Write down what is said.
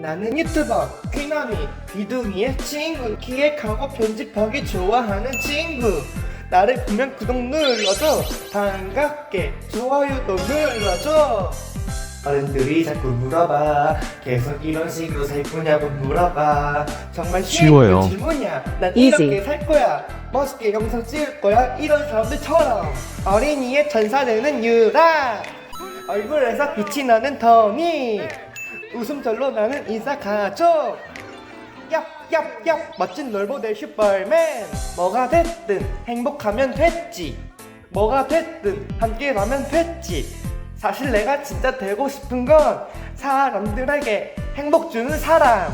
나는 유튜버 퀴나미 비둥이의 친구 기획하고 편집하기 좋아하는 친구. 나를 보면 구독 눌러줘. 반갑게. 좋아요도 눌러줘. 어른들이 자꾸 물어봐. 계속 이런 식으로 살 거냐고 물어봐. 정말 쉬워요. 쉬운 질문이야. 난 Easy. 이렇게 살 거야. 멋있게 영상 찍을 거야. 이런 사람들처럼. 어린이의 천사 되는 유라. 얼굴에서 빛이 나는 더미 웃음절로 나는 인싸 가족. 얍얍얍. 멋진 놀보대 슈퍼맨. 뭐가 됐든 행복하면 됐지. 뭐가 됐든 함께라면 됐지. 사실 내가 진짜 되고 싶은 건 사람들에게 행복 주는 사람